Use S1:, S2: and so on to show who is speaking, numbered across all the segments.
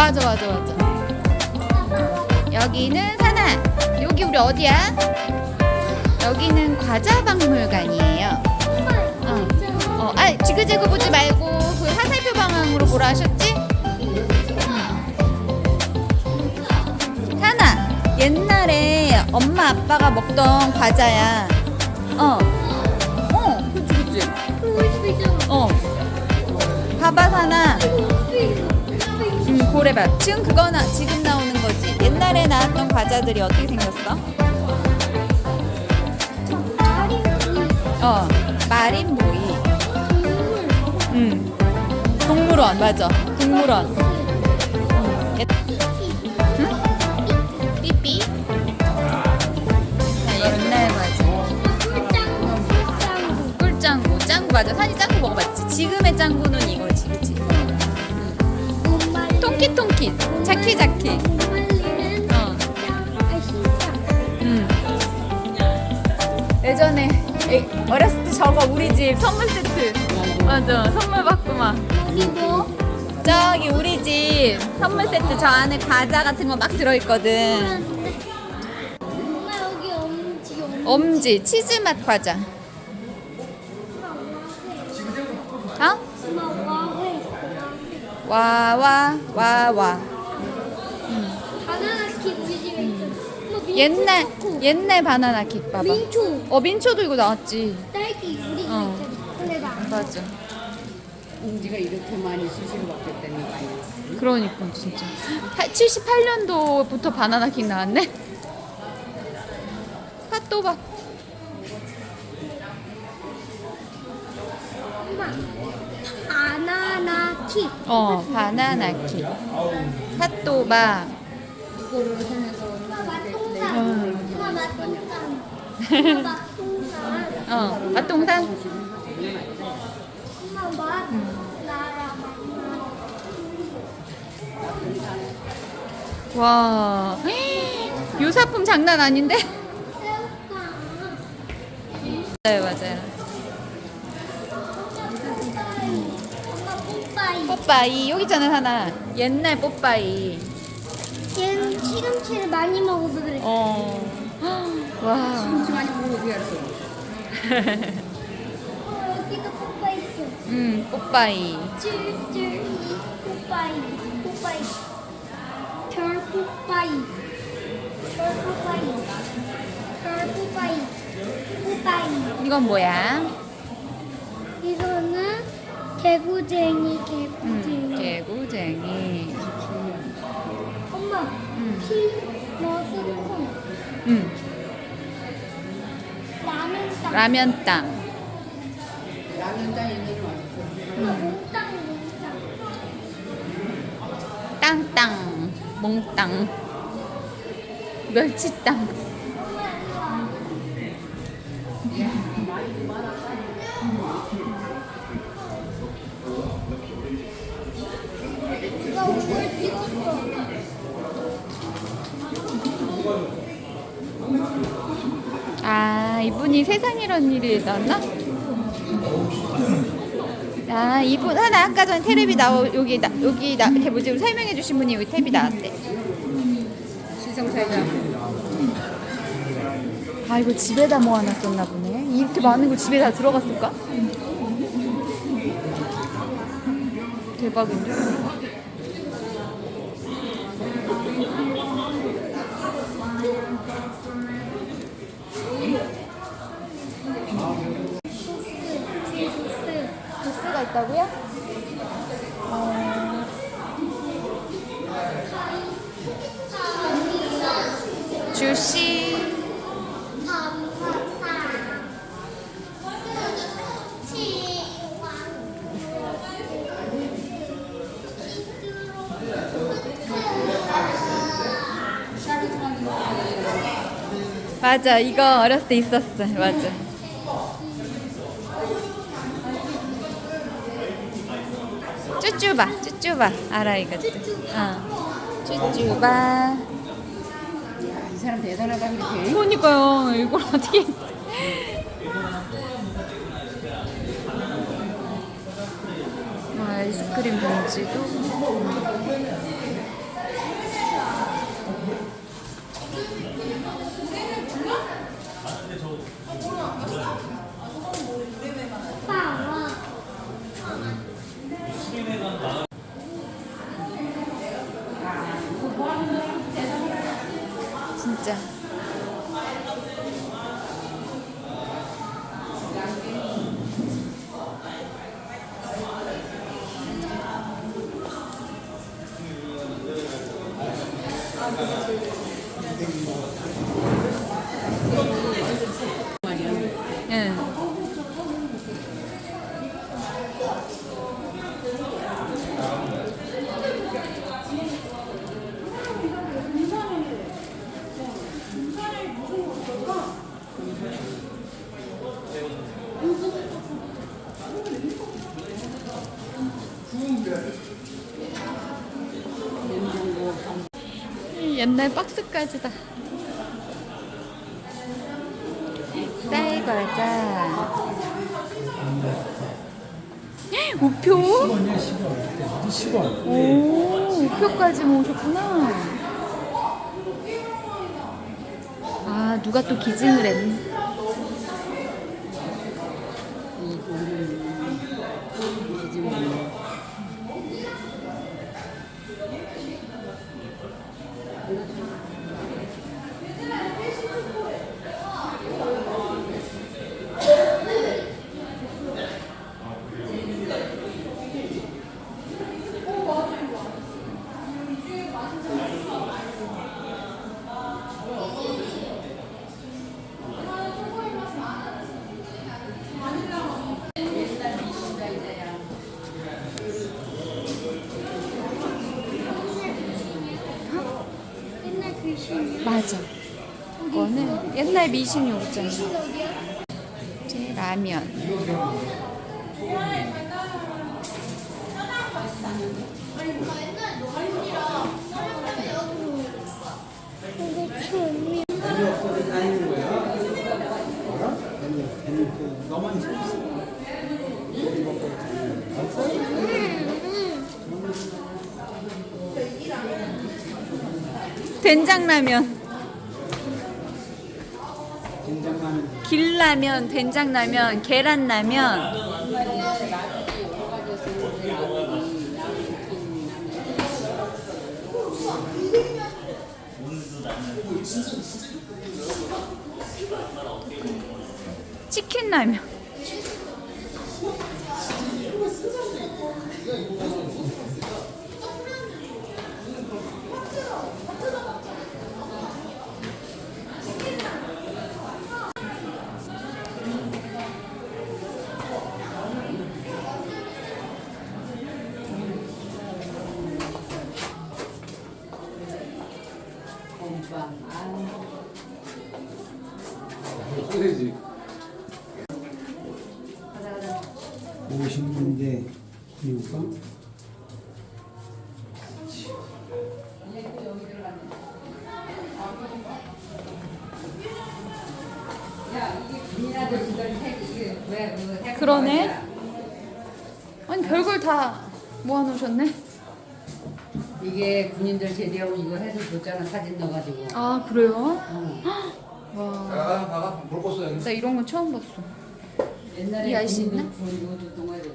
S1: 맞아 맞아 맞아 여기는 사나 여기 우리 어디야? 여기는 과자 박물관이에요 어. 어, 아 지그재그 보지 말고 그 화살표 방향으로 보라 하셨지? 응. 사나 옛날에 엄마 아빠가 먹던 과자야 어. 어. 어. 봐봐 음, 고래밥. 지금 그거 나 지금 나오는 거지. 옛날에 나왔던 과자들이 어떻게 생겼어? 어, 마린 보이. 음, 동물원 맞아. 동물원. 음, 옛- 응? 삐삐. 자, 옛날 과자. 꿀짱구, 짱구 맞아. 산이 짱구 먹어봤지. 지금의 짱구는 통키통키, 자키자키. 어. 음. 예전에 에, 어렸을 때 저거 우리 집 선물 세트 맞아 선물 받고 막 저기 우리 집 선물 세트 저 안에 과자 같은 거 막 들어있거든
S2: 엄지
S1: 치즈 맛 과자 어? 와와 와와
S2: 바나나 킥 우리 집에 있잖아. 엄마 민초
S1: 옛날. 옛날 바나나 킥 봐봐
S2: 민초
S1: 어 민초도 이거 나왔지
S2: 딸기 우리 집에
S1: 어.
S2: 있잖아. 근데 나
S1: 맞아
S3: 엄지가 이렇게 많이 수시로 바뀌었다는 거 아니야?
S1: 그러니까 진짜 78년도부터 바나나 킥 나왔네 핫도박
S2: 엄마 킥.
S1: 어 바나나. 음.
S2: 엄마 맛동산. 엄마 맛동산.
S1: 어 맛동산
S2: 엄마 맛 나라
S1: 와 유사품 장난 아닌데
S2: 새우깡.
S1: 맞아요 맞아요
S2: 뽀빠이.
S1: 뽀빠이 여기 있잖아 하나. 옛날 뽀빠이.
S2: 얘는 시금치를 많이 먹어서 그래.
S1: 어와.
S3: 엄지 많이 보고 어떻게 알았어?
S2: 어, 여기도 뽀빠이 있어.
S1: 음 뽀빠이.
S2: 찔찔 뽀빠이 뽀빠이. 별 뽀빠이. 별 뽀빠이. 별 뽀빠이. 뽀빠이.
S1: 이건 뭐야?
S2: 이거는 개구쟁이 개구쟁이.
S1: 음 개구쟁이.
S2: 엄마
S1: 음.
S2: 피 머스콘
S1: 음.
S2: 라면 땅.
S1: 라면 땅.
S3: 라면 땅 옛날에 왔어.
S2: 엄마 몽땅 몽땅.
S1: 땅땅. 몽땅. 멸치 땅 아 이분이 세상이란 일이 나왔나? 아 이분 하나 아까 전에 테레비 나오 여기 나 여기 나 이렇게 뭐지 설명해 주신 분이 여기 테레비 나왔대.
S3: 시성사자.
S1: 아 이거 집에다 모아놨었나 보네. 이렇게 많은 거 집에 다 들어갔을까? 대박인데. 있다고요? 어, 주시. 맞아 이거 어렸을 때 있었어. 맞아 쭈쭈바 쭈쭈바. 알아 이것도. 어. 쭈쭈바.
S3: 이 사람 대단하다.
S1: 그러니까요. 이걸 어떻게. 아, 아이스크림 봉지도 진짜. 응. 옛날 박스까지다. 쌀 과자. 우표?
S4: 시원이야 시원. 그때 시원.
S1: 오, 우표까지 모으셨구나. 아, 누가 또 기증을 했네. 맞아. 이거는 옛날 미신 요구잖아. 이제 라면.
S2: 근데 춤이
S4: 너만 재밌어.
S1: 된장라면. 길라면, 된장라면, 계란라면. 치킨라면.
S3: 건빵. 아,
S4: 소리지. 50분인데 이유가
S3: 군인 아저씨들 해- 이게 왜 해-
S1: 그러네. 아니, 별걸 다 모아놓으셨네.
S3: 이게 군인들 제대하고 이거 해서 줬잖아 사진 넣어가지고.
S1: 아, 그래요?
S3: 어.
S1: 와.
S4: 아 봐봐 볼 것어
S1: 나 이런 건 처음 봤어.
S3: 옛날에
S1: 이
S3: 군인들
S1: 있나?
S3: 돈 이거 줬던 거야 저거.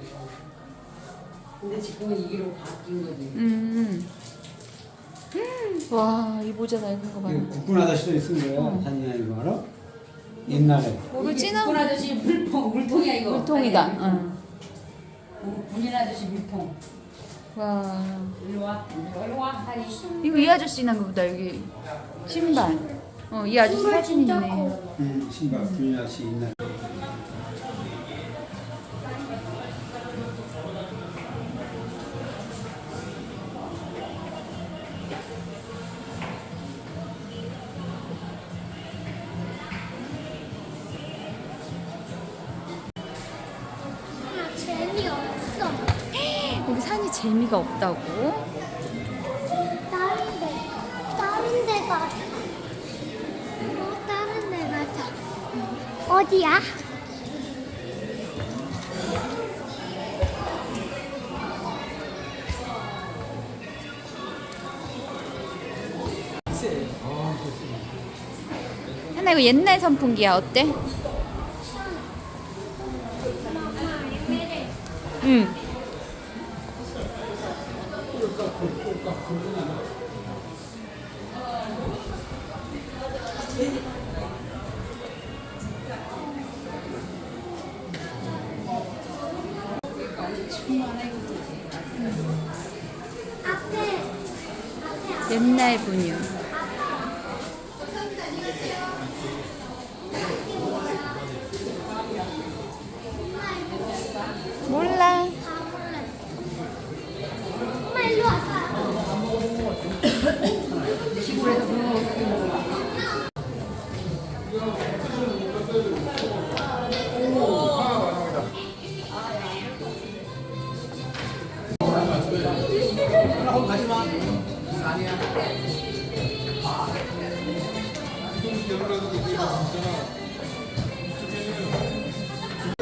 S3: 근데 지금은 이기로 바뀐 거지.
S1: 음. 와, 이 모자 낡은 거 봐.
S4: 이거 국군 아저씨도 쓴 거야 사진이야 이거 알아? 옛날에
S1: 모르지
S3: 이게 군 아저씨 물통 물통이야 이거.
S1: 물통이다.
S3: 아니,
S1: 응.
S3: 군- 군인 아저씨 물통.
S1: 와.
S3: 일로 와. 일로 와. 하니.
S1: 이거 이 아저씨 난 거보다 여기 신발. 어, 이 아저씨 사진 있네.
S4: 음, 신발 군인 아저씨 옛날
S1: 없다고?
S2: 다른 데, 다른 데 가자. 어, 다른 데 가자. 어디야?
S1: 하나 이거 옛날 선풍기야 어때? 응. 옛날 분유.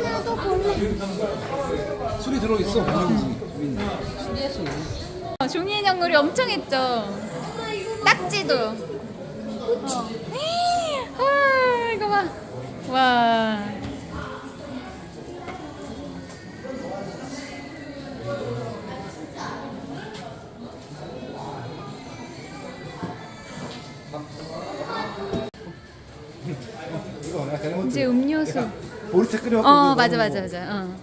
S2: 나도 볼래.
S4: 술이 들어 있어.
S1: 어, 종이 인형 놀이 엄청 했죠. 딱지도. 어. 아, 이거 봐. 와. 이제 음료수.
S4: 보리차 끓여.
S1: 어, 맞아, 맞아, 맞아. 어.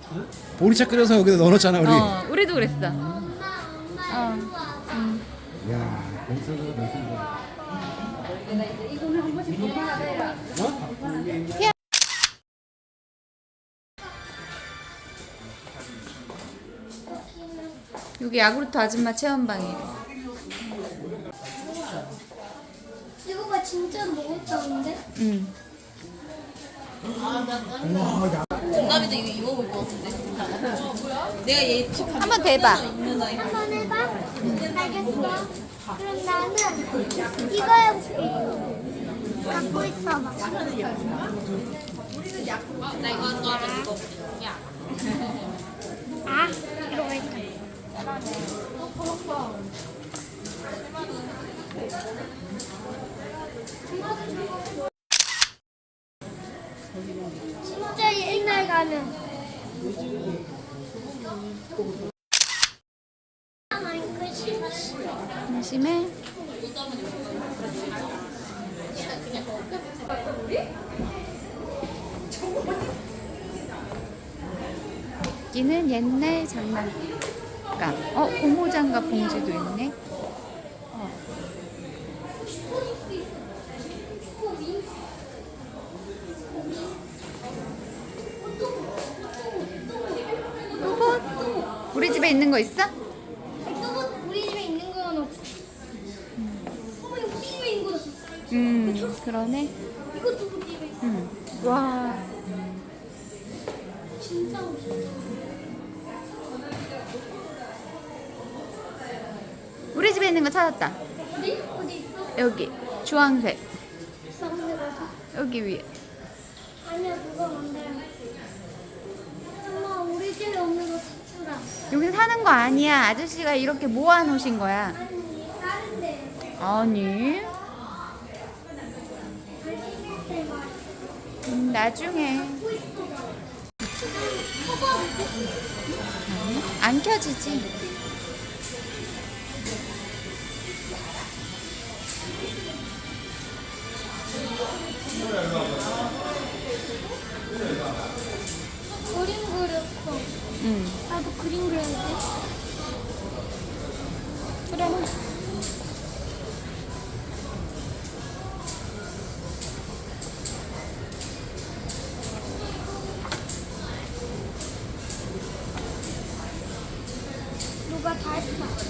S4: 보리차 끓여서 여기다 넣어놨잖아 우리.
S1: 어, 우리도 그랬어.
S2: 엄마, 엄마
S1: 어.
S2: 와.
S4: 야, 벌써도 몇인데.
S1: 여기 야구르트 아줌마 체험방이에요.
S2: 이거 봐 진짜 먹었다는데?
S1: 응.
S5: 동갑이도 이거 입어볼 것 같은데. 내가 얘 집.
S1: 한 번 대봐.
S2: 한번 해봐. 알겠어. 그럼 나는 이거 해볼게. 갖고 있어 봐.
S5: 나 이거 한거 알아. 이거. 야.
S2: 아, 이거 왜 이렇게. 진짜 옛날 가면 심심해?
S1: 여기는 옛날 장난감. 어, 고무장갑 봉지도 있네. 우리 집에 있는 거 있어?
S2: 우리 집에 있는 건 없어 어머 이거 우리 집에 있는 거 없어
S1: 음, 그러네.
S2: 이것도 우리 집에 있어
S1: 음. 와.
S2: 진짜 멋있다
S1: 우리 집에 있는 거 찾았다.
S2: 어디? 어디 있어?
S1: 여기. 주황색.
S2: 만들어서
S1: 여기 위에.
S2: 아니야 누가 만들었어 엄마 우리 집에 없는 거 찾주라
S1: 여기 사는 거 아니야. 아저씨가 이렇게 모아 놓으신 거야.
S2: 아니
S1: 음, 나중에. 안 켜지지.
S2: 그림 그렸어
S1: 응.
S2: 나도 그림 그려야 돼
S1: 그래.
S2: 누가 다 했어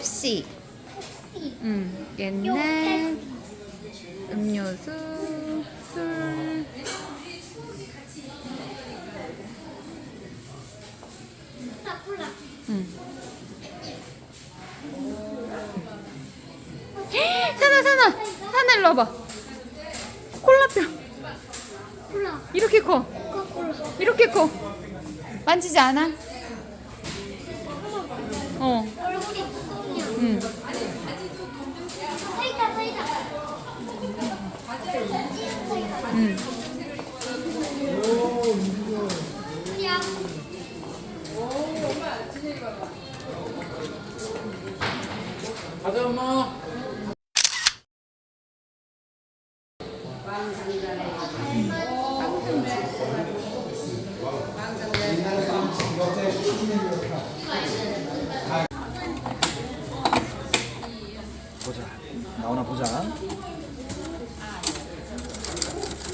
S1: 펩시 음 옛날 음료수 술. 음. 사나 사나 사나 일로 와봐 콜라병
S2: 콜라.
S1: 이렇게 커. 이렇게 커 만지지 않아? 어? 응. 응.
S2: 야.
S3: 가자 엄마.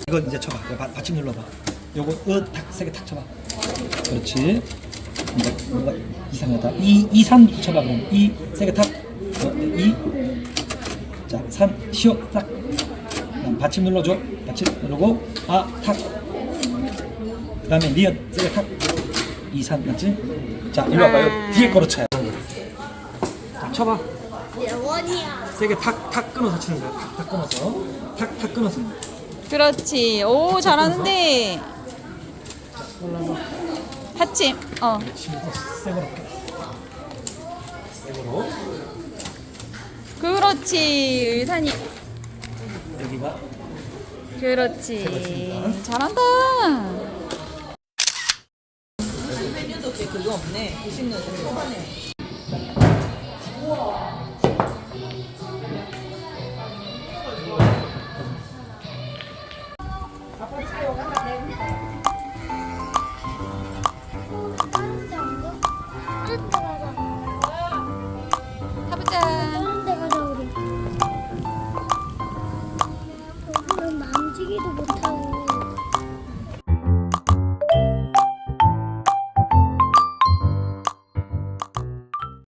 S6: 이건 이제 쳐봐. 이거 바- 받침 눌러봐. 요거 으탁세 개탁 쳐봐. 그렇지. 뭔가, 뭔가 이상하다. 이, 이산 쳐봐 그럼. 이세개 탁. 어, 이. 자, 산 시오 딱. 그다음 받침 눌러줘. 받침 누르고 아 탁. 그다음에 니은 세개 탁. 이산 맞지? 자, 일로 와봐 요. 뒤에 거로 쳐요. 자, 쳐봐.
S2: 원이야.
S6: 세게 탁 탁 끊어서 치는 거야. 탁 탁 끊어서. 탁 탁 끊어서.
S1: 그렇지. 오 잘하는데. 받침. 어. 그렇지. 의산이
S6: 여기가?
S1: 그렇지. 잘한다.
S5: 메뉴도 그거 없네. 90년 초반에.